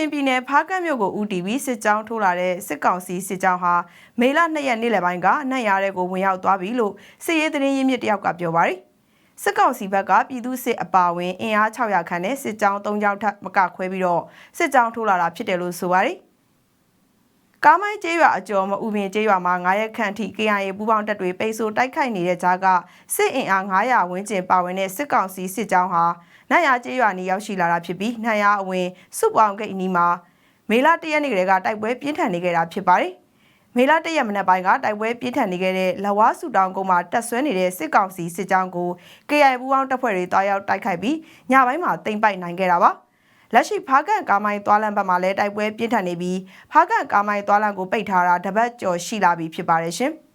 င်ပြည်နယ်ဖားကန့်မြို့ကိုဦးတည်ပြီးစစ်ကြောင်းထိုးလာတဲ့စစ်ကောင်စီစစ်ကြောင်းဟာမေလ2ရက်နေ့လယ်ပိုင်းကနှံ့ရတဲ့ကိုဝင်ရောက်သွားပြီလို့စစ်ရေးသတင်းရင်းမြစ်တယောက်ကပြောပါတယ်။စစ်ကောင်စီဘက်ကပြည်သူစစ်အပါအဝင်အင်အား600ခန့်နဲ့စစ်ကြောင်း3ကြောင်းထပ်မကခွဲပြီးတော့စစ်ကြောင်းထိုးလာတာဖြစ်တယ်လို့ဆိုပါတယ်။ ကားမိုင်းကျေးရွာအကျော်မဥပင်ကျေးရွာမှာ9ရက်ခန့်ထိ KIA ပူးပေါင်းတပ်တွေပိတ်ဆို့တိုက်ခိုက်နေတဲ့ကြားကစစ်အင်အား900ဝန်းကျင်ပါဝင်တဲ့စစ်ကောင်စီစစ်ကြောင်းဟာနိုင်ရကျေးရွာနီရောက်ရှိလာတာဖြစ်ပြီးနိုင်ရအဝင်စုပေါင်းဂိတ်အနီးမှာမေလ၁ရက်နေ့ကလေးကတိုက်ပွဲပြင်းထန်နေခဲ့တာဖြစ်ပါတယ်။မေလ၁ရက်မနက်ပိုင်းကတိုက်ပွဲပြင်းထန်နေခဲ့တဲ့လဝါဆူတောင်ကုန်းမှာတက်ဆွဲနေတဲ့စစ်ကောင်စီစစ်ကြောင်းကို KI ပူးပေါင်းတပ်ဖွဲ့တွေတွားရောက်တိုက်ခိုက်ပြီးညပိုင်းမှာတိမ့်ပိုက်နိုင်ခဲ့တာပါ။ လက်ရှိဖားကန်ကားမိုင်းသွားလမ်းဘက်မှာလည်းတိုက်ပွဲပြင်းထန်နေပြီးဖားကန်ကားမိုင်းသွားလမ်းကိုပိတ်ထားတာတပတ်ကျော်ရှိလာပြီဖြစ်ပါတယ်ရှင်။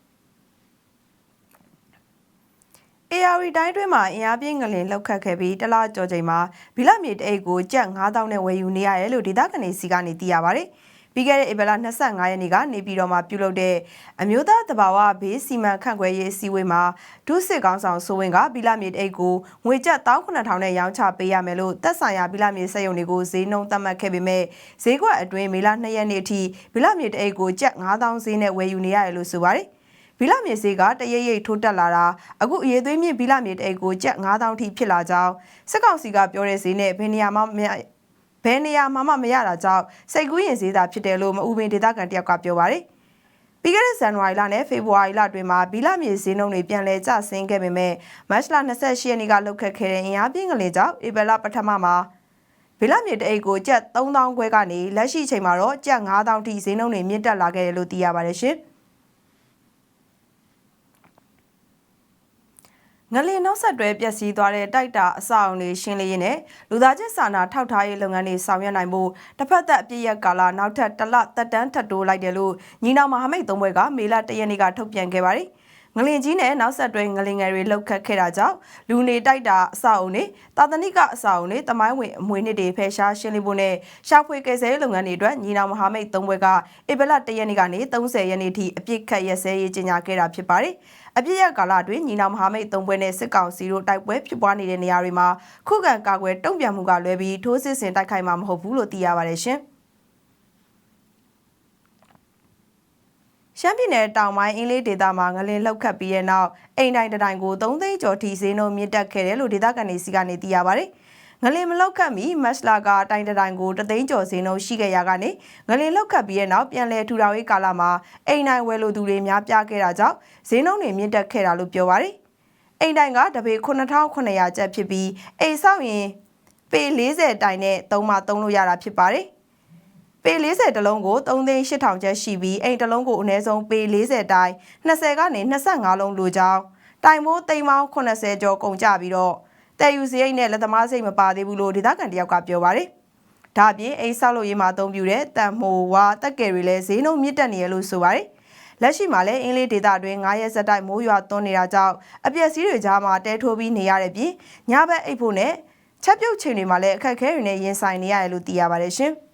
AR တိုင်းတွင်းမှာအင်အားပြင်းငလင်လောက်ခတ်ခဲ့ပြီးတလားကြော်ချိန်မှာဘီလမြေတအိတ်ကိုကြက်9000နဲ့ဝယ်ယူနေရတယ်လို့ဒေသခံတွေစီကနေသိရပါတယ်။ ပြီးခဲ့တဲ့ဧပြီလ25ရက်နေ့ကနေပြည်တော်မှာပြုလုပ်တဲ့အမျိုးသားတဘာဝဘေးစီမံခန့်ခွဲရေးအစည်းအဝေးမှာဒုစစ်ကောင်းဆောင်ဆိုဝင်ကဘီလမြေတအိတ်ကိုငွေကျပ်19000နဲ့ရောင်းချပေးရမယ်လို့သက်ဆိုင်ရာဘီလမြေစက်ရုံတွေကိုဈေးနှုန်းသတ်မှတ်ခဲ့ပေမဲ့ဈေးကွက်အတွင်းမေလ2ရက်နေ့အထိဘီလမြေတအိတ်ကိုကျပ်9000ဈေးနဲ့ဝယ်ယူနေရတယ်လို့ဆိုပါတယ်။ဘီလာမြေဈေးကတရရိပ်ထိုးတက်လာတာအခုအရေးသွေးမြင့်ဘီလာမြေတိတ်ကိုကျပ်9000ထိဖြစ်လာကြောင်းစစ်ကောင်စီကပြောတဲ့ဈေးနဲ့ဘယ်နေရာမှမ ဘယ်နေရာမှမရတာကြောင့်စိတ်ကူးရင်ဈေးသာဖြစ်တယ်လို့မအူပင်ဒေသခံတယောက်ကပြောပါတယ်ပြီးခဲ့တဲ့ဇန်နဝါရီလနဲ့ဖေဖော်ဝါရီလတွင်မှာဘီလာမြေဈေးနှုန်းတွေပြန်လည်ကျဆင်းခဲ့ပေမဲ့မတ်လ28ရက်နေ့ကလှုပ်ခတ်ခဲ့တဲ့အင်အားပြင်းကလေးကြောင့်ဧပြီလပထမမှာဘီလာမြေတအိတ်ကိုကျပ်3000ခွဲကနေလက်ရှိချိန်မှာတော့ကျပ်9000ထိဈေးနှုန်းတွေမြင့်တက်လာခဲ့တယ်လို့သိရပါတယ်ရှင်။ ငလင်နောက်ဆက်တွဲပျက်စီးသွားတဲ့တိုက်တာအဆောက်အုံတွေရှင်းလင်းရေးနဲ့လူသားချင်းစာနာထောက်ထားရေးလုပ်ငန်းတွေဆောင်ရွက်နိုင်ဖို့တစ်ဖက်သက်အပြည့်ရက်ကာလနောက်ထပ်တစ်လသက်တမ်းထပ်တိုးလိုက်တယ်လို့ညီနောင်မဟာမိတ်သုံးဘွဲကမေလ၁ရက်နေ့ကထုတ်ပြန်ခဲ့ပါတယ်။ငလင်ကြီးနဲ့နောက်ဆက်တွဲငလင်ငယ်တွေလှုပ်ခတ်ခဲ့တာကြောင့်လူနေတိုက်တာအဆောက်အုံတွေတာသနိကအဆောက်အုံတွေတမိုင်းဝင်အမွေနှစ်တွေဖယ်ရှားရှင်းလင်းဖို့နဲ့ရှာဖွေကယ်ဆယ်ရေးလုပ်ငန်းတွေအတွက်ညီနောင်မဟာမိတ်သုံးဘွဲကဧပြီလ၁ရက်နေ့ကနေ30ရက်နေ့ထိအပြစ်ခတ်ရက်စဲရေးကြီးညာခဲ့တာဖြစ်ပါတယ်။ အပြစ်ရကာလအတွင်းညီနောင်မဟာမိတ်သုံးဘွဲနဲ့စစ်ကောင်စီတို့တိုက်ပွဲဖြစ်ပွားနေတဲ့နေရာတွေမှာခုခံကာကွယ်တုံ့ပြန်မှုကလွဲပြီးထိုးစစ်ဆင်တိုက်ခိုက်မှာမဟုတ်ဘူးလို့သိရပါတယ်ရှင်။ရှမ်းပြည်နယ်တောင်ပိုင်းအင်းလေးဒေသမှာငလင်လှုပ်ခတ်ပြီးတဲ့နောက်အိမ်တိုင်းတိုင်းကို3သိန်းကျော်ထိဈေးနှုန်းမြင့်တက်ခဲ့တယ်လို့ဒေသခံတွေစီကနေသိရပါတယ်။ ငလင်မလောက်ခတ်မီမတ်လာကတိုင်းတိုင်းကိုတသိန်းကျော်ဈေးနှုန်းရှိခဲ့ရကနေငလင်လောက်ခတ်ပြီးတဲ့နောက်ပြန်လည်ထူထောင်ရေးကာလမှာအိမ်တိုင်းဝယ်လိုသူတွေများပြားခဲ့တာကြောင့်ဈေးနှုန်းတွေမြင့်တက်ခဲ့တာလို့ပြောပါတယ်။အိမ်တိုင်းကတပေ9900ကျပ်ဖြစ်ပြီးအိမ်ဆောက်ရင်ပေ40တိုင်နဲ့သုံးမှသုံးလို့ရတာဖြစ်ပါတယ်။ပေ40တလုံးကို3သိန်း8000ကျပ်ရှိပြီးအိမ်တလုံးကိုအနည်းဆုံးပေ40တိုင်20ကနေ25လုံးလိုကြောင်းတိုင်မိုးသိန်းပေါင်း80ကျော်ကုန်ကြပြီးတော့ တဲယူစရိတ်နဲ့လက်သမားစိတ်မပါသေးဘူးလို့ဒေသခံတယောက်ကပြောပါတယ်။ဒါပြင်အိမ်ဆောက်လို့ရေးမှာအသုံးပြုတဲ့တန်မိုဝါတက်ကယ်တွေလည်းဈေးနှုန်းမြင့်တက်နေရလို့ဆိုပါတယ်။လက်ရှိမှာလည်းအင်းလေးဒေသအတွင်း9ရက်ဆက်တိုက်မိုးရွာသွန်းနေတာကြောင့်အပျက်စီးတွေကြားမှာတဲထိုးပြီးနေရတဲ့ပြင်ညဘက်အိပ်ဖို့နဲ့ချက်ပြုတ်ချိန်တွေမှာလည်းအခက်အခဲတွေနဲ့ရင်ဆိုင်နေရတယ်လို့သိရပါတယ်ရှင်။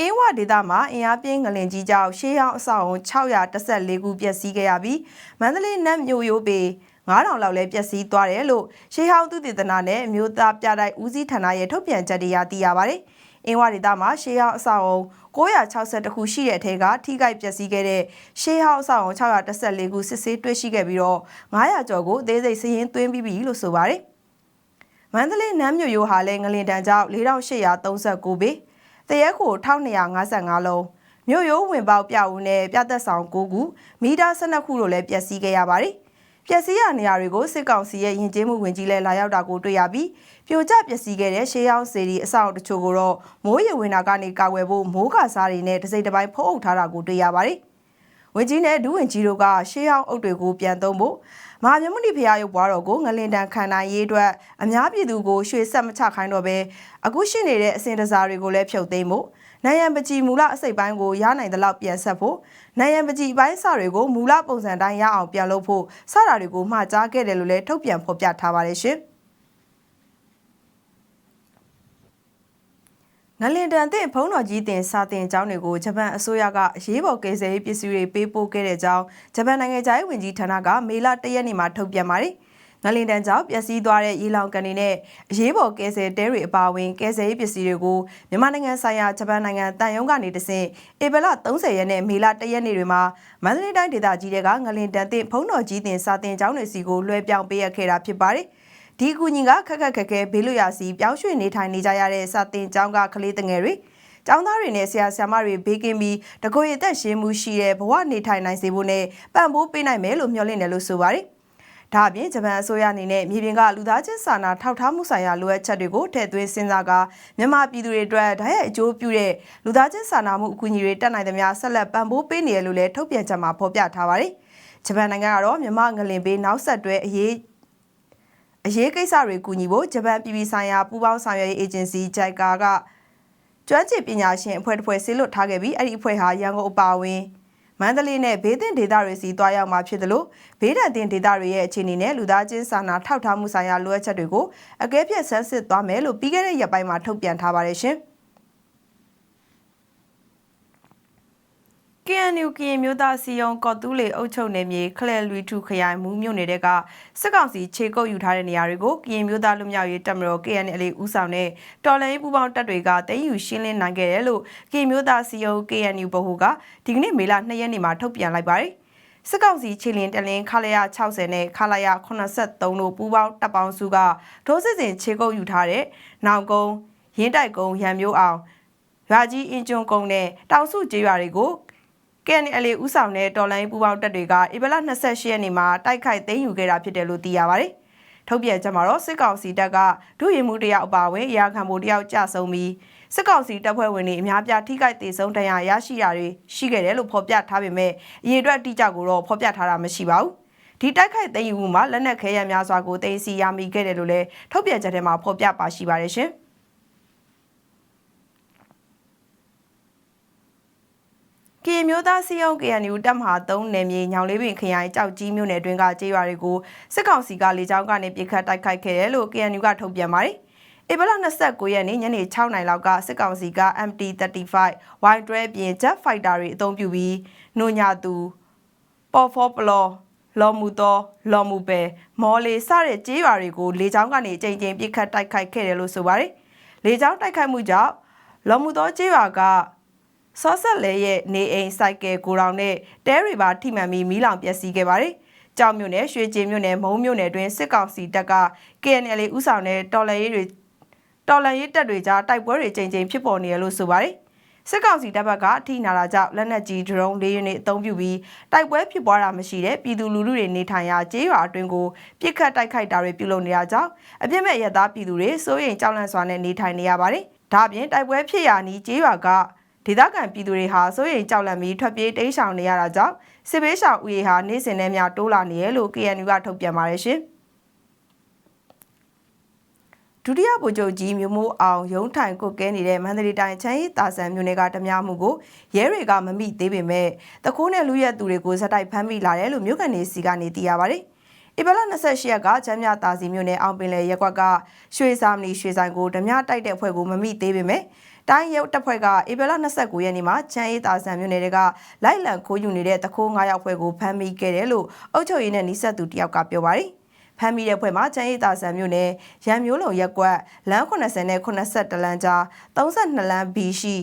အင်းဝဒေသမှာအင်အားပြင်းငလင်ကြီးကြောင့်ရှေးဟောင်းအဆောက်အုံ614ခုပျက်စီးခဲ့ရပြီးမန္တလေးနတ်မြို့ရိုးပေ9000လောက်လည်းပျက်စီးသွားတယ်လို့ရှေးဟောင်းသူတည်တနာနဲ့မြို့သားပြတိုက်ဦးစီးဌာနရဲ့ထုတ်ပြန်ချက်တွေအရသိရပါတယ်။အင်းဝဒေသမှာရှေးဟောင်းအဆောက်အုံ962ခုရှိတဲ့အထက်ကထိခိုက်ပျက်စီးခဲ့တဲ့ရှေးဟောင်းအဆောက်အုံ614ခုစစ်ဆေးတွေ့ရှိခဲ့ပြီးတော့900ကျော်ကိုသေးစိတ်စည်ရင်းသွင်းပြီးပြီလို့ဆိုပါတယ်။မန္တလေးနမ်းမြို့ရိုးဟာလည်းငလင်တန်းကြောင့်4839ပေ တရက်ကို1255လုံးမြို့ရိုးဝင်ပေါက်ပြဦးနဲ့ပြသက်ဆောင်9ခုမီတာ12ခုတို့လည်းပျက်စီးခဲ့ရပါတယ်ပျက်စီးရနေရာတွေကိုစစ်ကောင်စီရဲ့ယဉ်ကျေးမှုဝင်ကြီးလဲလာရောက်တာကိုတွေ့ရပြီးပြိုကျပျက်စီးခဲ့တဲ့ရှေးရောင်းစေဒီအဆောက်တချို့ကိုတော့မိုးရေဝင်တာကနေကာကွယ်ဖို့မိုးကာစားတွေနဲ့တစိမ့်တစ်ပိုင်းဖုံးအုပ်ထားတာကိုတွေ့ရပါတယ်။ဝင်ကြီးနဲ့ဒူးဝင်ကြီးတို့ကရှေးရောင်းအုပ်တွေကိုပြန်သုံးဖို့ မဟာမြတ်မုနီဖရာရုပ်ဘွားတော်ကိုငလင်တန်ခံနိုင်ရေးအတွက်အများပြည်သူကိုရွှေဆက်မချခိုင်းတော့ပဲအခုရှိနေတဲ့အစဉ်တစားတွေကိုလည်းဖြုတ်သိမ်းဖို့နိုင်ရန်ပကြီးမူလအစိတ်ပိုင်းကိုရနိုင်သလောက်ပြန်ဆက်ဖို့နိုင်ရန်ပကြီးပိုင်းစတွေကိုမူလပုံစံတိုင်းရအောင်ပြန်လုပ်ဖို့စတာတွေကိုမှာကြားခဲ့တယ်လို့လည်းထုတ်ပြန်ဖော်ပြထားပါတယ်ရှင် ငလင်တန်တဲ့ဖုံးတော်ကြီးတင်စာတင်ကျောင်းတွေကိုဂျပန်အစိုးရကအရေးပေါ်ကယ်ဆယ်ရေးပစ္စည်းတွေပေးပို့ခဲ့တဲ့ကြောင်းဂျပန်နိုင်ငံသားရေးဝန်ကြီးဌာနကမေလ၁ရက်နေ့မှာထုတ်ပြန်ပါတယ်။ငလင်တန်းကြောင့်ပျက်စီးသွားတဲ့ရေလောင်ကန်တွေနဲ့အရေးပေါ်ကယ်ဆယ်တဲတွေအပါအဝင်ကယ်ဆယ်ရေးပစ္စည်းတွေကိုမြန်မာနိုင်ငံဆိုင်ရာဂျပန်နိုင်ငံတန်ယုံကနေတဆင့်ဧပြီလ30ရက်နဲ့မေလ1ရက်နေ့တွေမှာမန္တလေးတိုင်းဒေသကြီးတွေကငလင်တန်းတင်ဖုံးတော်ကြီးတင်စာတင်ကျောင်းတွေစီကိုလွှဲပြောင်းပေးရခဲ့တာဖြစ်ပါတယ်။ ဒီအကူအညီကခက်ခက်ခက်ခဲဘေးလွတ်ရာစီပြောင်းရွှေ့နေထိုင်နေကြရတဲ့စာတင်ကျောင်းကကလေးတငယ်တွေကျောင်းသားတွေနဲ့ဆရာဆရာမတွေဘေးကင်းပြီးတကိုယ်ရသက်ရှင်းမှုရှိတဲ့ဘဝနေထိုင်နိုင်စေဖို့နဲ့ပံ့ပိုးပေးနိုင်မယ်လို့မျှော်လင့်တယ်လို့ဆိုပါတယ်။ဒါအပြင်ဂျပန်အစိုးရအနေနဲ့မြေပြင်ကလူသားချင်းစာနာထောက်ထားမှုဆိုင်ရာလိုအပ်ချက်တွေကိုထည့်သွင်းစဉ်းစားကာမြန်မာပြည်သူတွေအတွက်ဓာတ်ရိုက်အကျိုးပြုတဲ့လူသားချင်းစာနာမှုအကူအညီတွေတက်နိုင်သမျှဆက်လက်ပံ့ပိုးပေးနေရလို့လည်းထုတ်ပြန်ချက်မှာဖော်ပြထားပါတယ်။ဂျပန်နိုင်ငံကတော့မြန်မာငလင်ပေးနောက်ဆက်တွဲအရေး အရေးကိစ္စတွေကူညီဖို့ဂျပန်ပြည်ပဆိုင်ရာပူးပေါင်းဆောင်ရွက်ရေးအေဂျင်စီ JICA ကကျွမ်းကျင်ပညာရှင်အဖွဲ့တစ်ဖွဲ့ဆေးလွတ်ထားခဲ့ပြီးအဲ့ဒီအဖွဲ့ဟာရန်ကုန်အပါအဝင်မန္တလေးနဲ့ဘေးသင့်ဒေသတွေစီတွားရောက်မှာဖြစ်တယ်လို့ဘေးဒဏ်တင်ဒေသတွေရဲ့အခြေအနေနဲ့လူသားချင်းစာနာထောက်ထားမှုဆိုင်ရာလိုအပ်ချက်တွေကိုအကဲဖြတ်ဆန်းစစ်သွားမယ်လို့ပြီးခဲ့တဲ့ရက်ပိုင်းမှာထုတ်ပြန်ထားပါတယ်ရှင်။ KNU ကရင်မျိုးသားစီယုံကော်တူးလေအုပ်ချုပ်နယ်မြေခလဲလွီထုခရိုင်မူးမြို့နယ်ကစစ်ကောင်စီခြေကုပ်ယူထားတဲ့နေရာတွေကိုကရင်မျိုးသားလူမျိုးရေးတပ်မတော် KNL ဦးဆောင်တဲ့တော်လှန်ရေးပူးပေါင်းတပ်တွေကတည်ယူရှင်းလင်းနိုင်ခဲ့တယ်လို့ကရင်မျိုးသားစီယုံ KNU ဗဟိုကဒီကနေ့မေလ2ရက်နေ့မှာထုတ်ပြန်လိုက်ပါတယ်။စစ်ကောင်စီခြေလင်းတလင်းခလာရ60နဲ့ခလာရ83တို့ပူးပေါင်းတပ်ပေါင်းစုကဒိုးစစ်စင်ခြေကုပ်ယူထားတဲ့နောင်ကုန်းရင်းတိုက်ကုန်းရံမျိုးအောင်ရွာကြီးအင်ကျွန်းကုန်းနဲ့တောင်စုကျေးရွာတွေကို KNL ဦးဆောင်တဲ့တော်လိုင်းပူပေါင်းတပ်တွေကဧပြီလ28ရက်နေ့မှာတိုက်ခိုက်သိမ်းယူခဲ့တာဖြစ်တယ်လို့သိရပါတယ်။ထုတ်ပြန်ချက်မှာတော့စစ်ကောင်စီတပ်ကဒုရင်မှုတယောက်အပါအဝင်အရာခံမှုတယောက်ကြဆုံးပြီးစစ်ကောင်စီတပ်ဖွဲ့ဝင်တွေအများပြားထိခိုက်ဒေဆုံးတရားရရှိတာတွေရှိခဲ့တယ်လို့ဖော်ပြထားပေမဲ့အရေးအတွက်အတိအကျကိုတော့ဖော်ပြထားတာမရှိပါဘူး။ဒီတိုက်ခိုက်သိမ်းယူမှုမှာလက်နက်ခဲယမ်းများစွာကိုသိမ်းဆည်းရမိခဲ့တယ်လို့လည်းထုတ်ပြန်ချက်ထဲမှာဖော်ပြပါရှိပါတယ်ရှင်။ ကရင်မျိုးသားစီယုံ KNU တပ်မဟာ3နယ်မြေညောင်လေးပင်ခရိုင်ကြောက်ကြီးမြို့နယ်တွင်းကကျေးရွာတွေကိုစစ်ကောင်စီကလေကြောင်းကနေပြစ်ခတ်တိုက်ခိုက်ခဲ့တယ်လို့ KNU ကထုတ်ပြန်ပါတယ်။ဧပြီလ29ရက်နေ့ညနေ6နာရီလောက်ကစစ်ကောင်စီက MT35 Y12 ပြင် Jet Fighter တွေအသုံးပြုပြီးနိုညာသူပေါ်ဖောပလော်လော်မူတော်လော်မူပဲမော်လီစတဲ့ကျေးရွာတွေကိုလေကြောင်းကနေအကြိမ်ကြိမ်ပြစ်ခတ်တိုက်ခိုက်ခဲ့တယ်လို့ဆိုပါတယ်။လေကြောင်းတိုက်ခိုက်မှုကြောင့်လော်မူတော်ကျေးရွာက စောဆက်လဲရဲ့နေအိမ်စိုက်ကယ်ကိုတောင်နဲ့တဲရီပါထိမှန်ပြီးမီးလောင်ပျက်စီးခဲ့ပါတယ်။ကြောင်မြို့နယ်ရွှေကျင်မြို့နယ်မုံမြို့နယ်တွင်စစ်ကောင်စီတပ်က KNL ဥဆောင်တဲ့တော်လှန်ရေးတွေတော်လှန်ရေးတပ်တွေကြားတိုက်ပွဲတွေချိန်ချိန်ဖြစ်ပေါ်နေရလို့ဆိုပါတယ်။စစ်ကောင်စီတပ်ဘက်ကအထိနာတာကြောင့်လက်နက်ကြီးဒရုန်းလေးယူနေအသုံးပြုပြီးတိုက်ပွဲဖြစ်ပွားတာမရှိတဲ့ပြည်သူလူထုတွေနေထိုင်ရာကျေးရွာအတွင်းကိုပြစ်ခတ်တိုက်ခိုက်တာတွေပြုလုပ်နေတာကြောင့်အပြစ်မဲ့ရသားပြည်သူတွေစိုးရိမ်ကြောက်လန့်စွာနဲ့နေထိုင်နေရပါတယ်။ဒါ့အပြင်တိုက်ပွဲဖြစ်ရာနီးကျေးရွာက ဒေသခံပြည်သူတွေဟာစိုးရိမ်ကြောက်လန့်ပြီးထွက်ပြေးတိမ်းရှောင်နေရတာကြောင့်စစ်ဘေးရှောင်ဦးရေဟာနေ့စဉ်နဲ့မျှတိုးလာနေရလို့ KNU ကထုတ်ပြန်ပါတယ်ရှင်ဒုတိယဗိုလ်ချုပ်ကြီးမျိုးမိုးအောင်ရုံးထိုင်ကုတ်ကဲနေတဲ့မန္တလေးတိုင်းချမ်းရီတာဆန်မြို့နယ်ကဓမြမှုကိုရဲတွေကမမိသေးပေမဲ့တခိုးနဲ့လူရက်သူတွေကိုဇက်တိုက်ဖမ်းမိလာတယ်လို့မြို့ကန်နေစီကနေသိရပါတယ်။ဧပြီလ28ရက်ကချမ်းမြတာစီမြို့နယ်အောင်ပင်လယ်ရက်ကွက်ကရွှေစာမဏီရွှေဆိုင်ကိုဓမြတိုက်တဲ့ဖွဲ့ကိုမမိသေးပေမဲ့ တိုင်းရုပ်တပ်ဖွဲ့ကဧပြီလ29ရက်နေ့မှာချမ်းအေးတာဆန်မြို့နယ်ကလိုက်လံခိုးယူနေတဲ့တခိုး9ယောက်ဖွဲ့ကိုဖမ်းမိခဲ့တယ်လို့အုပ်ချုပ်ရေးနဲ့နှိစက်သူတယောက်ကပြောပါတယ်ဖမ်းမိတဲ့ဖွဲ့မှာချမ်းအေးတာဆန်မြို့နယ်ရန်မျိုးလုံရက်ကွက်လမ်း80နဲ့82လမ်းကြား32လမ်း B ရှိ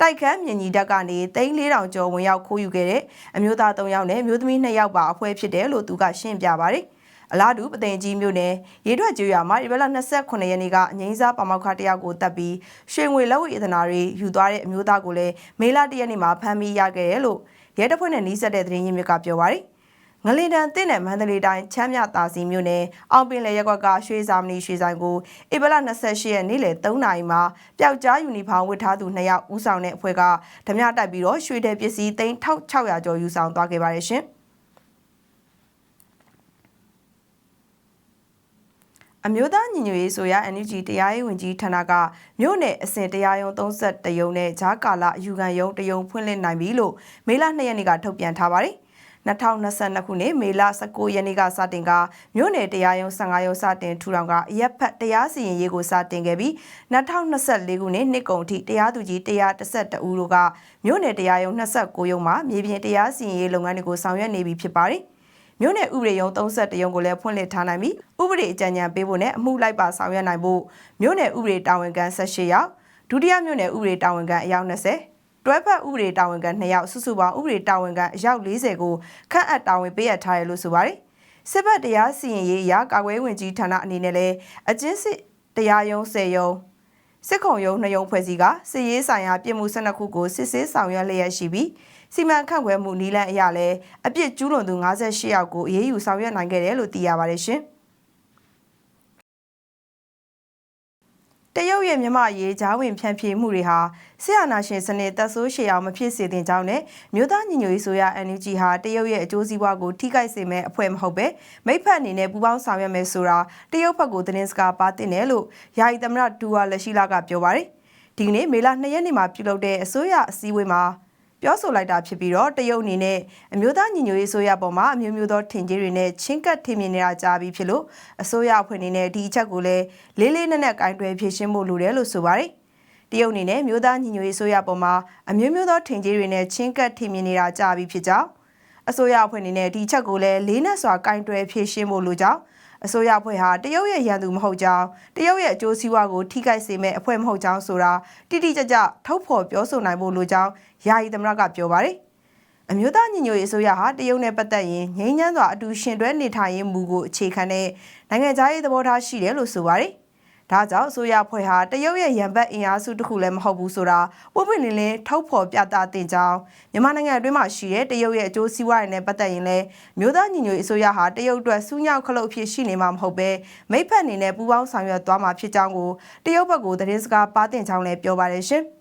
တိုက်ခန်းမြင်ကြီးတက်ကနေ3400ကျော်ဝင်ရောက်ခိုးယူခဲ့တဲ့အမျိုးသား3ယောက်နဲ့မျိုးသမီး2ယောက်ပါအဖွဲဖြစ်တယ်လို့သူကရှင်းပြပါတယ်။ အလားတူပသိမ်ကြီးမြို့နယ်ရေထွက်ကျွော်မှာဧပြီလ28ရက်နေ့ကအငိမ့်စားပမောက်ခတယောက်ကိုတပ်ပြီးရွှေငွေလက်ဝိအဒနာတွေယူသွားတဲ့အမျိုးသားကိုလည်းမေလ1ရက်နေ့မှာဖမ်းမိရခဲ့တယ်လို့ရဲတပ်ဖွဲ့နဲ့နှီးဆက်တဲ့သတင်းရင်းမြစ်ကပြောပါရယ်ငလင်တန်တင့်တဲ့မန္တလေးတိုင်းချမ်းမြတာစီမြို့နယ်အောင်ပင်လေရက်ကွက်ကရွှေစာမဏီရွှေဆိုင်ကိုဧပြီလ28ရက်နေ့လယ်3နာရီမှာပျောက်ကြားယူနီဖောင်းဝတ်ထားသူ2ယောက်ဦးဆောင်တဲ့အဖွဲ့ကဓမြတိုက်ပြီးတော့ရွှေတဲ့ပစ္စည်း3600ကျော်ယူဆောင်သွားခဲ့ပါတယ်ရှင်။ အမျိုးသားညီညွတ်ရေးဆိုရ NUG တရားရေးဝန်ကြီးဌာနကမြို့နယ်အစဉ်တရားရုံး31ရုံးနဲ့ဂျားကာလာအယူခံရုံးတရုံးဖွင့်လှစ်နိုင်ပြီလို့မေလ2ရက်နေ့ကထုတ်ပြန်ထားပါတယ်။2022ခုနှစ်မေလ19ရက်နေ့ကစတင်ကမြို့နယ်တရားရုံး15ရုံးစတင်ထူထောင်ကအရက်ဖက်တရားစီရင်ရေးကိုစတင်ခဲ့ပြီး2024ခုနှစ်နှစ်ကုန်ထိတရားသူကြီး112ဦးတို့ကမြို့နယ်တရားရုံး29ရုံးမှာမြေပြင်တရားစီရင်ရေးလုပ်ငန်းတွေကိုဆောင်ရွက်နေပြီဖြစ်ပါတယ်။ မြို့နယ်ဥပဒေရုံး31ရုံးကိုလည်းဖွင့်လှစ်ထားနိုင်ပြီးဥပဒေအကြံဉာဏ်ပေးဖို့နဲ့အမှုလိုက်ပါဆောင်ရွက်နိုင်ဖို့မြို့နယ်ဥပဒေတာဝန်ခံ18ယောက်ဒုတိယမြို့နယ်ဥပဒေတာဝန်ခံအယောက်20တွဲဖက်ဥပဒေတာဝန်ခံ2ယောက်စုစုပေါင်းဥပဒေတာဝန်ခံအယောက်40ကိုခန့်အပ်တာဝန်ပေးအပ်ထားတယ်လို့ဆိုပါတယ်စစ်ဘက်တရားစီရင်ရေးအရာကာကွယ်ဝင်ကြီးဌာနအနေနဲ့လည်းအကျဉ်းစစ်တရားရုံး10ရုံး စစ်ခုံရုံး2ရုံးဖွဲ့စည်းကစစ်ရေးဆိုင်ရာပြည်မှု12ခုကိုစစ်ဆေးဆောင်ရွက်လျက်ရှိပြီးစီမံခန့်ခွဲမှုနီလန်းအရလည်းအပြစ်ကျူးလွန်သူ58ယောက်ကိုအရေးယူဆောင်ရွက်နိုင်ခဲ့တယ်လို့သိရပါတယ်ရှင်။ ရုတ်ရဲ့မြမရေးဂျားဝင်ဖြန့်ဖြေမှုတွေဟာဆရာနာရှင်စနစ်တက်ဆိုးရှေအောင်မဖြစ်စေတင်ကြောင်းနဲ့မြို့သားညီညွတ်ရေးဆိုရ NUG ဟာတရုတ်ရဲ့အကျိုးစီးပွားကိုထိခိုက်စေမဲ့အဖွဲ့မဟုတ်ပဲမိဖက်အနေနဲ့ပူးပေါင်းဆောင်ရွက်မယ်ဆိုတာတရုတ်ဘက်ကိုသတင်းစကားပါတင်တယ်လို့ယာယီသမရဒူဝါလက်ရှိလာကပြောပါတယ်ဒီကနေ့မေလ2ရက်နေ့မှာပြုလုပ်တဲ့အစိုးရအစည်းအဝေးမှာ ပြောဆိုလိုက်တာဖြစ်ပြီးတော့တရုတ်အနေနဲ့အမျိုးသားညီညွတ်ရေးဆိုရပေါ်မှာအမျိုးမျိုးသောထင်ကြီးတွေနဲ့ချင်းကပ်ထင်မြင်နေတာကြားပြီးဖြစ်လို့အစိုးရအဖွဲ့အနေနဲ့ဒီအချက်ကိုလည်းလေးလေးနက်နက်ကင်တွယ်ဖြေရှင်းဖို့လိုတယ်လို့ဆိုပါတယ်တရုတ်အနေနဲ့မျိုးသားညီညွတ်ရေးဆိုရပေါ်မှာအမျိုးမျိုးသောထင်ကြီးတွေနဲ့ချင်းကပ်ထင်မြင်နေတာကြားပြီးဖြစ်ကြောင်းအစိုးရအဖွဲ့အနေနဲ့ဒီချက်ကိုလည်းလေးနက်စွာကင်တွယ်ဖြေရှင်းဖို့လိုကြောင်း အစိုးရအဖွဲ့ဟာတရုတ်ရဲ့ရန်သူမဟုတ်ကြောင်းတရုတ်ရဲ့အကျိုးစီးပွားကိုထိခိုက်စေမဲ့အဖွဲ့မဟုတ်ကြောင်းဆိုတာတိတိကျကျထုတ်ဖော်ပြောဆိုနိုင်ဖို့လိုကြောင်းယာယီသမရကပြောပါတယ်အမျိုးသားညီညွတ်ရေးအစိုးရဟာတရုတ်နဲ့ပတ်သက်ရင်ငြိမ်းချမ်းစွာအတူရှင်တွဲနေထိုင်ရေးမူကိုအခြေခံတဲ့နိုင်ငံခြားရေးသဘောထားရှိတယ်လို့ဆိုပါတယ်။ ဒါကြောင့်အစိုးရဖွဲ့ဟာတရုတ်ရဲ့ရန်ဘက်အင်အားစုတစ်ခုလည်းမဟုတ်ဘူးဆိုတာပွင့်ပွင့်လင်းလင်းထုတ်ဖော်ပြသတင်ကြောင်းမြန်မာနိုင်ငံအတွင်းမှာရှိတဲ့တရုတ်ရဲ့အကျိုးစီးပွားရေးနဲ့ပတ်သက်ရင်လည်းမြို့သားညီညွတ်ရေးအစိုးရဟာတရုတ်အတွက်စူးညောက်ခလုတ်ဖြစ်ရှိနေမှာမဟုတ်ပဲမိဖက်အနေနဲ့ပူးပေါင်းဆောင်ရွက်သွားမှာဖြစ်ကြောင်းကိုတရုတ်ဘက်ကိုသတင်းစကားပါတင်ကြောင်းလည်းပြောပါတယ်ရှင်။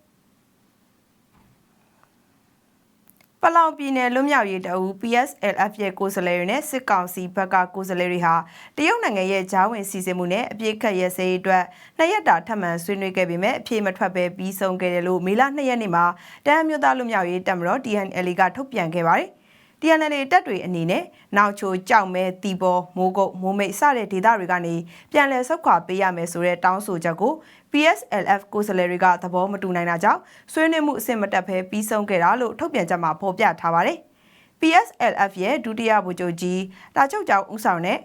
ပလောင်ပြည်နယ်လွတ်မြောက်ရေးတအူ PSLF ရဲ့ကိုယ်စားလှယ်တွေနဲ့စစ်ကောင်စီဘက်ကကိုယ်စားလှယ်တွေဟာတရုတ်နိုင်ငံရဲ့ဂျားဝင်စီစဉ်မှုနဲ့အပြစ်ခတ်ရဲစဲရေးအတွက်နှစ်ရက်တာထပ်မံဆွေးနွေးခဲ့ပေမဲ့အပြေမထွက်ပဲပြီးဆုံးခဲ့တယ်လို့မေလ2ရက်နေ့မှာတမ်းမြို့သားလွတ်မြောက်ရေးတပ်မတော် TNL ကထုတ်ပြန်ခဲ့ပါတယ်။ TNL တပ်တွေအနေနဲ့နောက်ချိုကြောက်မဲတီပေါ်မိုးကုတ်မိုးမိတ်စတဲ့ဒေသတွေကနေပြန်လည်ဆုတ်ခွာပေးရမယ်ဆိုတဲ့တောင်းဆိုချက်ကို PSLF ကိုယ်စားလှယ်တွေကသဘောမတူနိုင်တာကြောင့်ဆွေးနွေးမှုအဆင့်မတက်ဘဲပြီးဆုံးခဲ့တာလို့ထုတ်ပြန်ချက်မှာဖော်ပြထားပါတယ်။ PSLF ရဲ့ဒုတိယဗိုလ်ချုပ်ကြီးတာချုပ်ကျောင်းဦးဆောင်တဲ့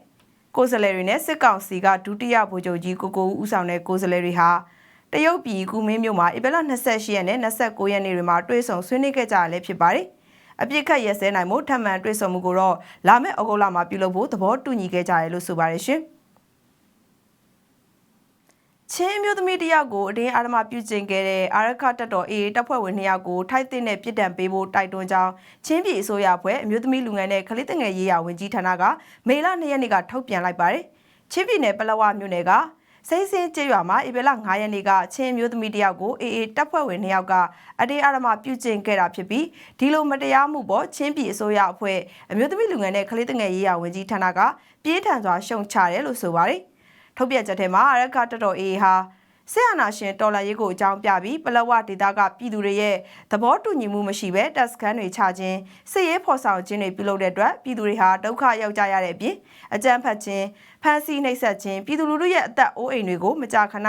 ကိုယ်စားလှယ်တွေနဲ့စစ်ကောင်စီကဒုတိယဗိုလ်ချုပ်ကြီးကိုကိုဦးဦးဆောင်တဲ့ကိုယ်စားလှယ်တွေဟာတရုတ်ပြည်ကူမင်းမြို့မှာဧပြီလ28ရက်နဲ့29ရက်နေ့တွေမှာတွေ့ဆုံဆွေးနွေးခဲ့ကြရလဲဖြစ်ပါတယ်။ အပြစ်ခတ်ရဲစဲနိုင်မှုထပ်မံတွေ့ဆုံမှုကိုတော့လာမယ့်ဩဂုတ်လမှာပြုလုပ်ဖို့သဘောတူညီခဲ့ကြတယ်လို့ဆိုပါတယ်ရှင်။ချင်းမျိုးသမီးတယောက်ကိုအတင်းအာရမပြုကျင့်ခဲ့တဲ့အာရခတက်တော်အေးတပ်ဖွဲ့ဝင်နှစ်ယောက်ကိုထိုက်တဲ့နဲ့ပြစ်ဒဏ်ပေးဖို့တိုက်တွန်းကြောင်းချင်းပြည်အစိုးရဖွဲ့အမျိုးသမီးလူငယ်နဲ့ကလေးတငယ်ရေးရာဝန်ကြီးဌာနကမေလ2ရက်နေ့ကထုတ်ပြန်လိုက်ပါတယ်။ချင်းပြည်နယ်ပလောဝမြို့နယ်က စိတ်စင်းကျေးရွာမှာဧပြီလ9ရက်နေ့ကချင်းမျိုးသမီးတယောက်ကိုအေးအေးတပ်ဖွဲ့ဝင်နှစ်ယောက်ကအတင်းအာရမပြုကျင့်ခဲ့တာဖြစ်ပြီးဒီလိုမတရားမှုပေါ်ချင်းပြည်အစိုးရအဖွဲ့အမျိုးသမီးလူငယ်နဲ့ကလေးတငယ်ရေးရာဝန်ကြီးဌာနကပြေးထန်စွာရှုံချတယ်လို့ဆိုပါတယ်။ထုတ်ပြချက်ထဲမှာအရခတတော်အေးဟာ ဆရာနာရှင်တော်လှန်ရေးကိုအကြောင်းပြပြီးပလောဝဒေတာကပြည်သူတွေရဲ့သဘောတူညီမှုမရှိဘဲတပ်စခန်းတွေချခြင်းစစ်ရေးဖော်ဆောင်ခြင်းတွေပြုလုပ်တဲ့အတွက်ပြည်သူတွေဟာဒုက္ခရောက်ကြရတဲ့အပြင်အကြမ်းဖက်ခြင်းဖမ်းဆီးနှိပ်စက်ခြင်းပြည်သူလူထုရဲ့အသက်အိုးအိမ်တွေကိုမကြာခဏ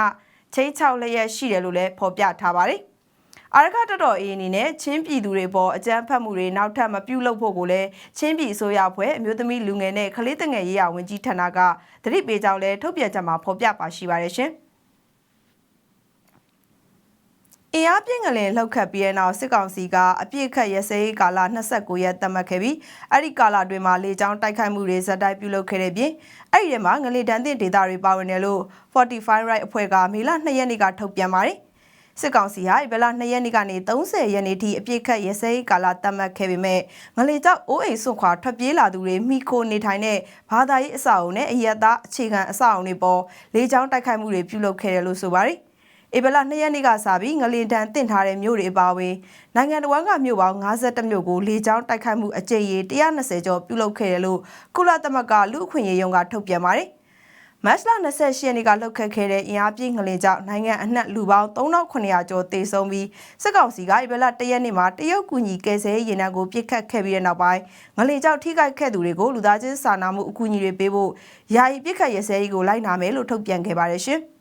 ချိန်ချောက်လျက်ရှိတယ်လို့လည်းဖော်ပြထားပါတယ်။အာရခတတော်အေးအနေနဲ့ချင်းပြည်သူတွေပေါ်အကြမ်းဖက်မှုတွေနောက်ထပ်မပြုလုပ်ဖို့ကိုလည်းချင်းပြည်အစိုးရဖွဲ့အမျိုးသမီးလူငယ်နဲ့ကလေးတငယ်ရေးရာဝန်ကြီးဌာနကတတိပေးကြောင်းလည်းထုတ်ပြန်ကြမှာဖော်ပြပါရှိပါတယ်ရှင်။ အင်အားပြင်းကလေးလှုပ်ခတ်ပြီးတဲ့နောက်စစ်ကောင်စီကအပြစ်ခတ်ရစဲကာလ29ရက်သတ်မှတ်ခဲ့ပြီးအဲ့ဒီကာလအတွင်းမှာလေကြောင်းတိုက်ခိုက်မှုတွေဇက်တိုက်ပြုလုပ်ခဲ့တဲ့ပြင်အဲ့ဒီထဲမှာငလေတန်းတင်ဒေတာတွေပါဝင်တယ်လို့45 right အဖွဲ့ကမေလ2ရက်နေ့ကထုတ်ပြန်ပါတယ်စစ်ကောင်စီဟာဘလ2ရက်နေ့ကနေ30ရက်နေ့ထိအပြစ်ခတ်ရစဲကာလသတ်မှတ်ခဲ့ပေမဲ့ငလေကြောက်အိုးအိမ်ဆွခွာထွက်ပြေးလာသူတွေမိခိုနေထိုင်တဲ့ဘာသာရေးအဆောက်အုံနဲ့အယက်သားအခြေခံအဆောက်အုံတွေပေါ်လေကြောင်းတိုက်ခိုက်မှုတွေပြုလုပ်ခဲ့တယ်လို့ဆိုပါတယ် ဧပြီလ2ရက်နေ့ကစပြီးငလင်တန်းတင့်ထားတဲ့မြို့တွေအပါအဝင်နိုင်ငံတော်ကမြို့ပေါင်း52မြို့ကိုလေကြောင်းတိုက်ခိုက်မှုအကြိမ်ရေ120ကျော်ပြုလုပ်ခဲ့တယ်လို့ကုလသမဂ္ဂလူ့အခွင့်အရေးရုံးကထုတ်ပြန်ပါတယ်။မတ်လ28ရက်နေ့ကလှုပ်ခတ်ခဲ့တဲ့အင်အားပြင်းငလင်ကြောင့်နိုင်ငံအနှံ့လူပေါင်း3900ကျော်သေဆုံးပြီးစစ်ကောင်စီကဧပြီလ1ရက်နေ့မှာတရုတ်ကူညီကယ်ဆယ်ရေးရင်နှံကိုပြစ်ခတ်ခဲ့ပြီးတဲ့နောက်ပိုင်းငလင်ကြောင့်ထိခိုက်ခဲ့သူတွေကိုလူသားချင်းစာနာမှုအကူအညီတွေပေးဖို့ယာယီပြစ်ခတ်ရစဲရေးကိုလိုက်နာမယ်လို့ထုတ်ပြန်ခဲ့ပါတယ်ရှင်။